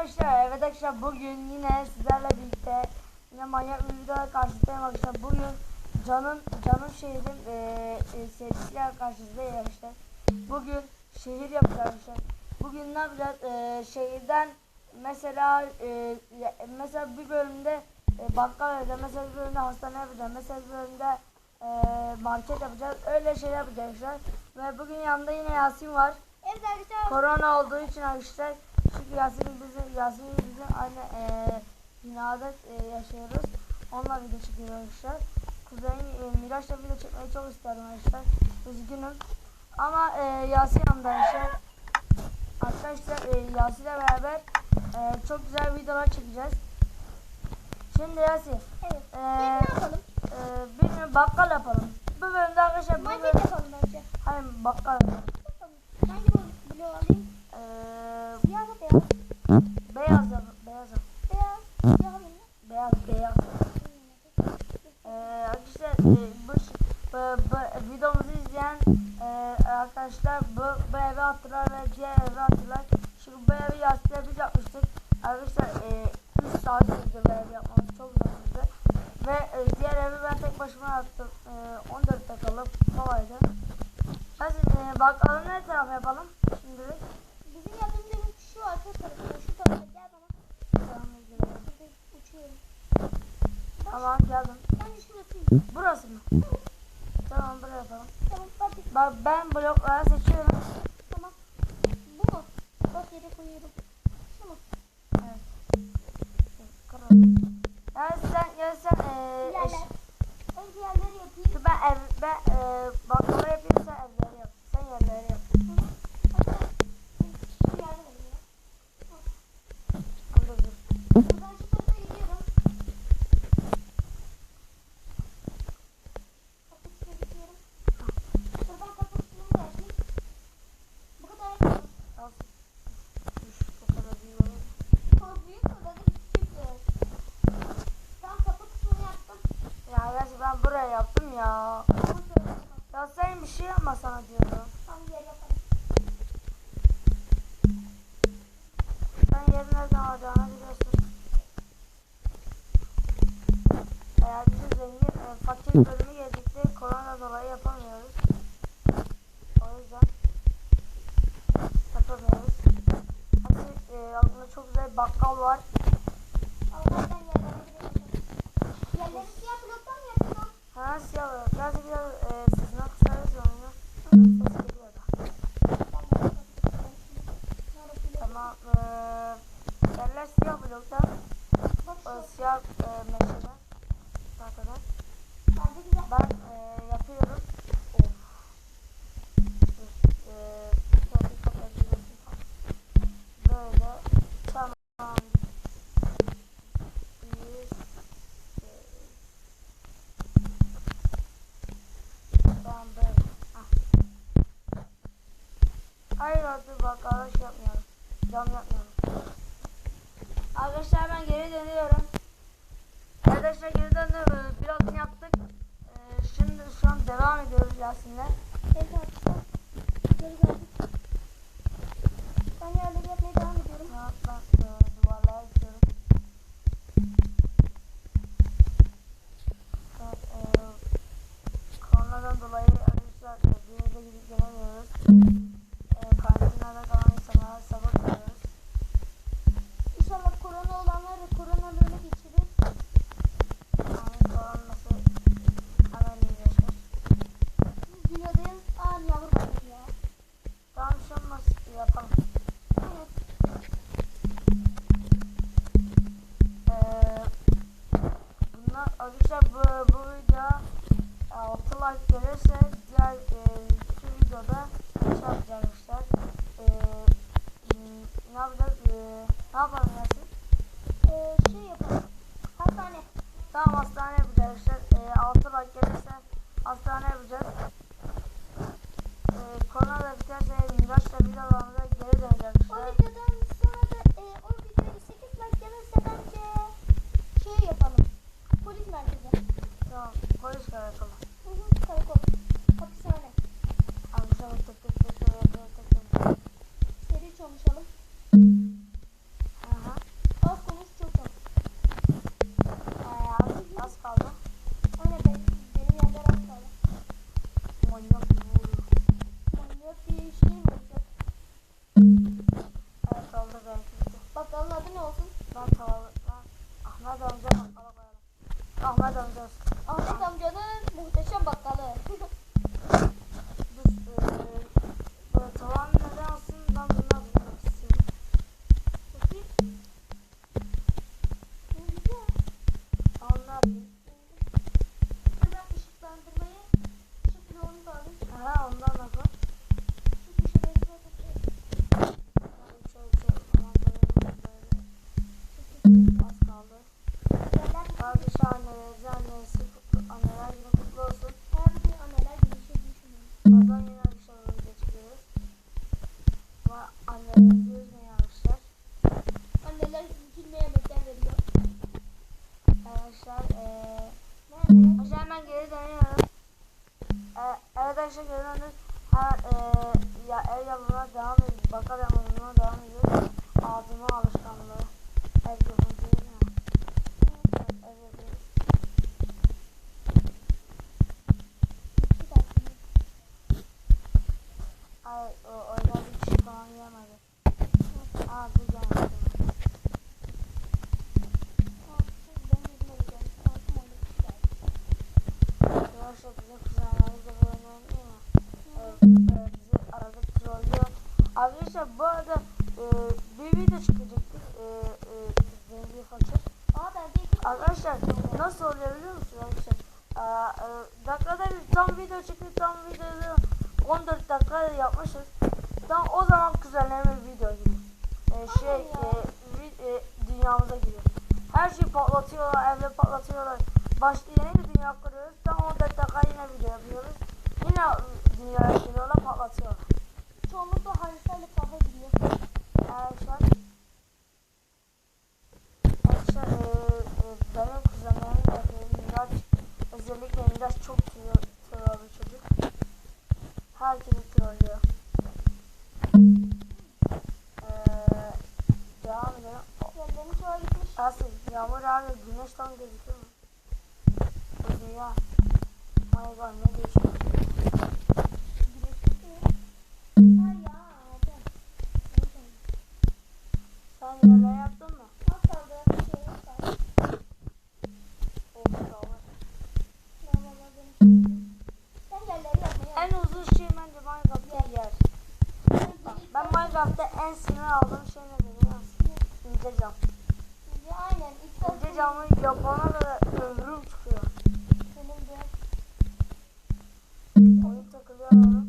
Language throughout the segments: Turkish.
arkadaşlar, evet arkadaşlar bugün yine sizlerle birlikte yine manyak bir videoda karşınızdayım arkadaşlar. Bugün Can'ın Can'ın şehrin e, e, serisiyle karşınızdayım arkadaşlar. Bugün şehir yapacağız arkadaşlar. Bugün ne yapacağız? E, şehirden mesela e, mesela bir bölümde e, bakkal yapacağız, mesela bir bölümde hastane yapacağız, mesela bir bölümde e, market yapacağız. Öyle şey yapacağız arkadaşlar. Ve bugün yanında yine Yasin var. Evet arkadaşlar. Korona olduğu için arkadaşlar çünkü Yasin bizim Yasin bizim aynı eee binada eee, yaşıyoruz. Onunla video çekiyoruz arkadaşlar. Kuzenim eee, Miraç'la video çekmeyi çok isterim arkadaşlar. Üzgünüm. Ama eee Yasin arkadaşlar. Arkadaşlar eee Yasin'le beraber eee, çok güzel videolar çekeceğiz. Şimdi Yasin Evet. eee ne yapalım? eee, bir bakkal yapalım. Bu bölümde arkadaşlar Market yapalım bence. Hayır bakkal yapalım. Hangi blo- bloğu alayım? Mı beyaz? beyaz beyaz. Beyaz. Mı? Beyaz beyaz. Ee, arkadaşlar e, bu, bu, bu videomuzu izleyen e, arkadaşlar bu, bu evi hatırlar ve diğer evi hatırlar. Çünkü bu evi yastığa biz yapmıştık. Arkadaşlar e, 3 saat sürdü bu evi yapmamız çok uzun. Ve e, diğer evi ben tek başıma yaptım. E, 14 dakikalık kolaydı. Hadi e, bakalım ne taraf yapalım şimdilik. Bizim yaptığımız evin şu arka. Şu tarafa gel bana. Tamam, gidelim. Burada uçuyorum. Bak, Tamam geldim. Bence şurası. Burası mı? Tamam buraya yapalım. Tamam hadi. Bak ben blokları seçiyorum. Tamam. Bu mu? Bak yere koyuyorum. Şu mu? Evet. Kıralım. Ya sen ya sen eee eş, Yerler. Önce yerleri yapayım. Dur ben ev ben eee bakkala yapayım sen evleri yap. Sen yerleri yap. Hı. Hadi. Şu yerleri alayım ya. Dur dur. Buradan şu tarafa gidiyorum. Kapı üstüne gidiyorum. Buradan kapı üstünü de yapayım. Bu kadar yapalım. Al. Dur, o kadar büyük olur. Çok büyük mü? Böyle küçük de. Tam kapı kısmını yaptım. Ya gerçi ben buraya yaptım ya. Ama şöyle yapalım. Ya sen bir şey yapma sana diyorum. Tam yer yapalım. Sen yerin nereden alacağını biliyorsun. Eğer bizi zengin e, fakir geldikçe korona dolayı yapamıyoruz. O yüzden yapamıyoruz. Hadi e, aklımda çok güzel bir bakkal var. Allah'tan yerlere gidelim. Yerleri siyah bloktan mı yaptın? Ha siyah var. Biraz biraz e, sesini kısarız onu. Ses geliyor da. Ben de yapalım. Nerede? Tamam. E, yerler siyah blokta. Bak E, siyah e. Bence güzel. Ben e, yapıyorum. Böyle. Tamam. Biz, e, Tamam böyle. Ah. Hayır dur bak arkadaş yapmıyorum. Cam yapmıyorum. Bye. Like gelirse diğer arkadaşlar görüyorsunuz ha, e, ya el yapımına devam ediyoruz. Bakar yapımına devam ediyoruz. Ağzıma alışkanlığı. El yapımı değil mi? Evet, el. Thank you. Arkadaş çok troll bir çocuk. Herkesi trollüyor. Ee, devam edelim. Ya beni troll gitmiş. Asıl yağmur abi güneş tam gözüküyor mu? Bu dünya. My god ne değişik. aldığım şey ne dedi? İnce cam. İnce aynen. İnce camı yapana da ömrüm çıkıyor. Benim de. Oyun takılıyor.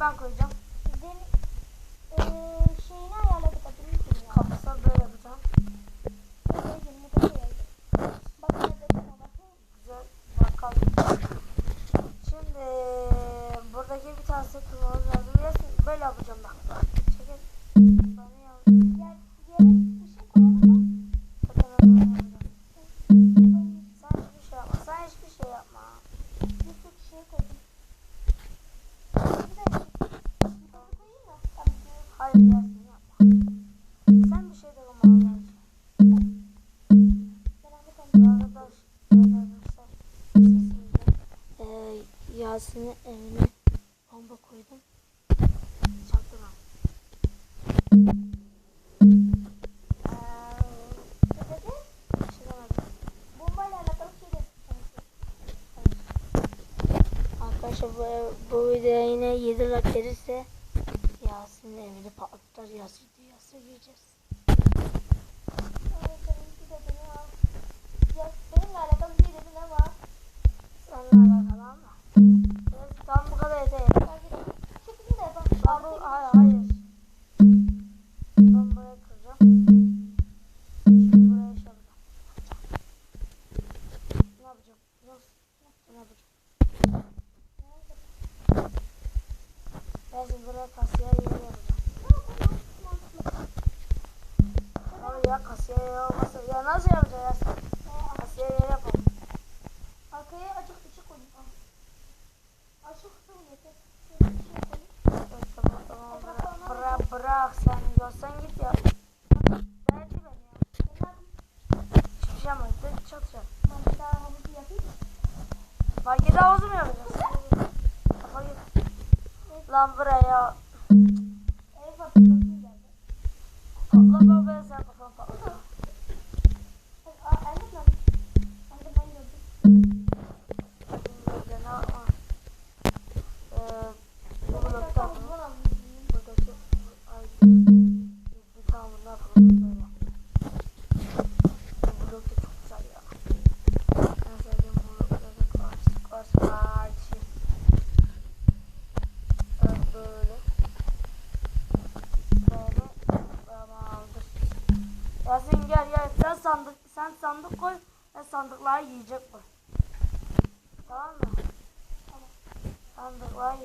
ben koyacağım. ailesine evine bomba koydum. Çatıma. Ee, şey Arkadaşlar bu, bu videoya yine 7 like gelirse 안녕하세요.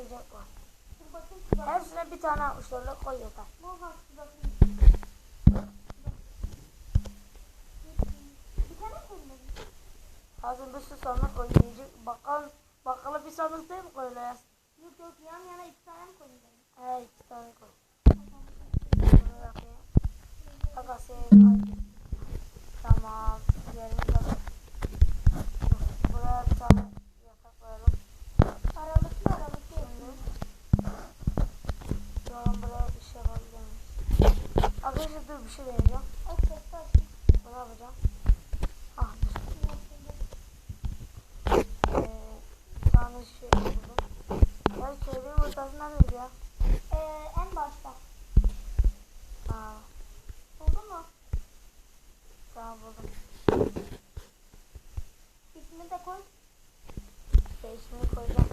uzatma. Hepsine bir tane uçlarla koy yeter. Ağzında su sandık koyacak. Bakalım, bakalım bir sandık değil mi koyacağız? Yok yok yan yana iki tane mi? Evet iki tane koy. Şey ah, bir şey vereceğim. Bunu alacağım. Ah ee, Tanrı şey buldum. Ben çevrenin ortasından mıydı ya? Ee, en başta. Aa. Buldun mu? Tamam buldum. İsmini de koy. Şey, ismini koyacağım.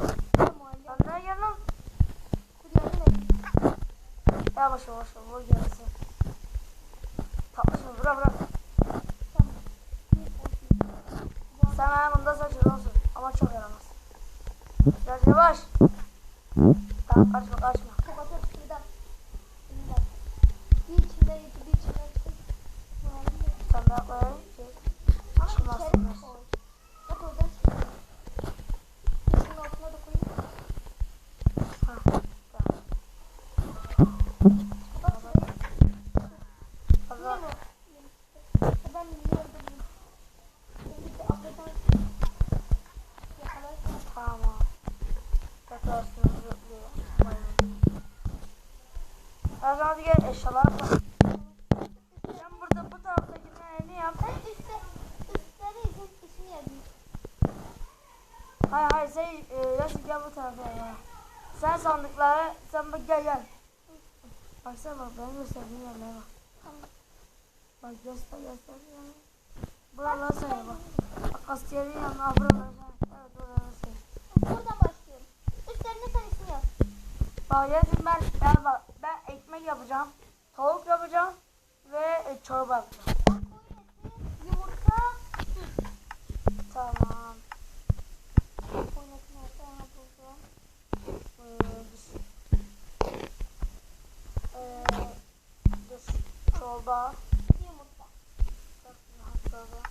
Önder yanım. Yavaş yavaş vur gelsin. Patlasın vura vura. Sen ayağımda saçın olsun ama çok yaramaz. Biraz yavaş. Tamam kaçma kaçma. galiba. Asker'in yanına buralar. Evet orası. Şey. Buradan başlıyorum. Üstlerine sen isim yaz. Balyacım ben galiba ben ekmek yapacağım. Tavuk yapacağım. Ve e, çorba yapacağım. Yumurta, süt. Tamam. Ee, çorba. Yumurta. Çorba.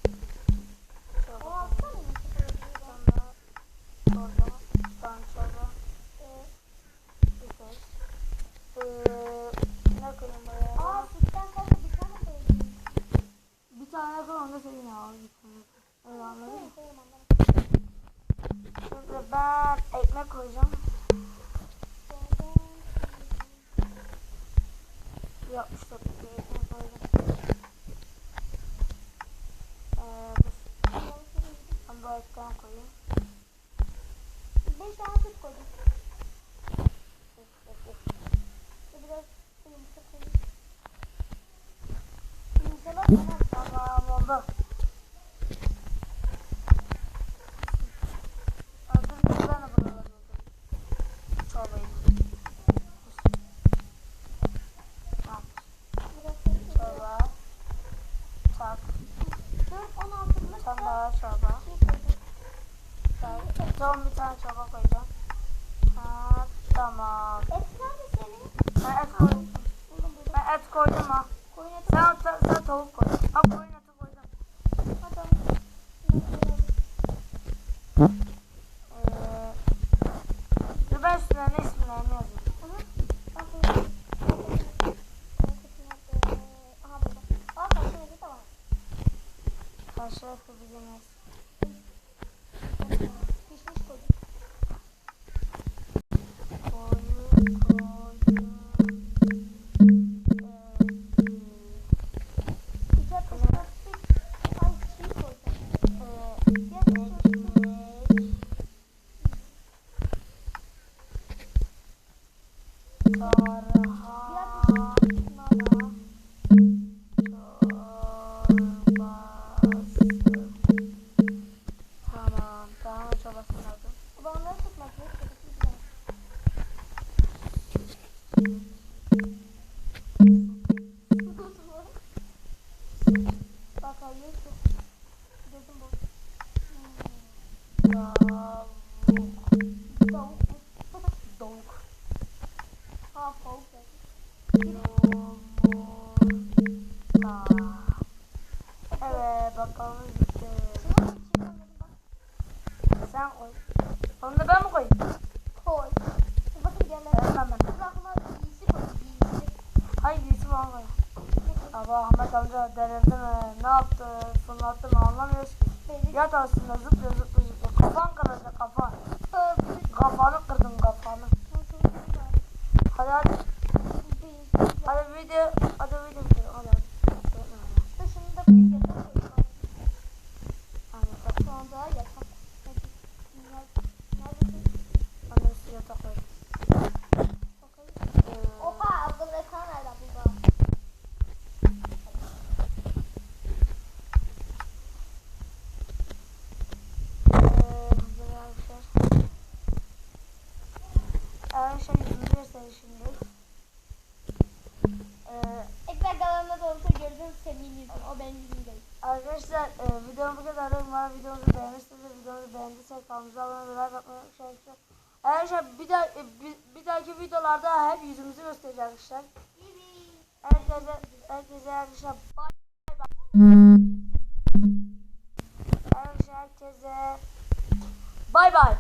yapmışlar. Böyle. tane isimlerini yazın. Karşı yapı bilemez. Lord. aslında. arkadaşımdır. Ee, Ekber kanalına da olsa gördüğünüz sevgiliyim. O benim değil. Arkadaşlar e, videom bu kadar. Umarım videomuzu beğenmişsinizdir. Videomuzu beğendiyseniz kanalımıza abone olmayı, like atmayı unutmayın. Arkadaşlar bir, da, e, bir, bir dahaki videolarda hep yüzümüzü göstereceğiz arkadaşlar. Herkese, herkese arkadaşlar bay bay. Arkadaşlar herkese bay bay.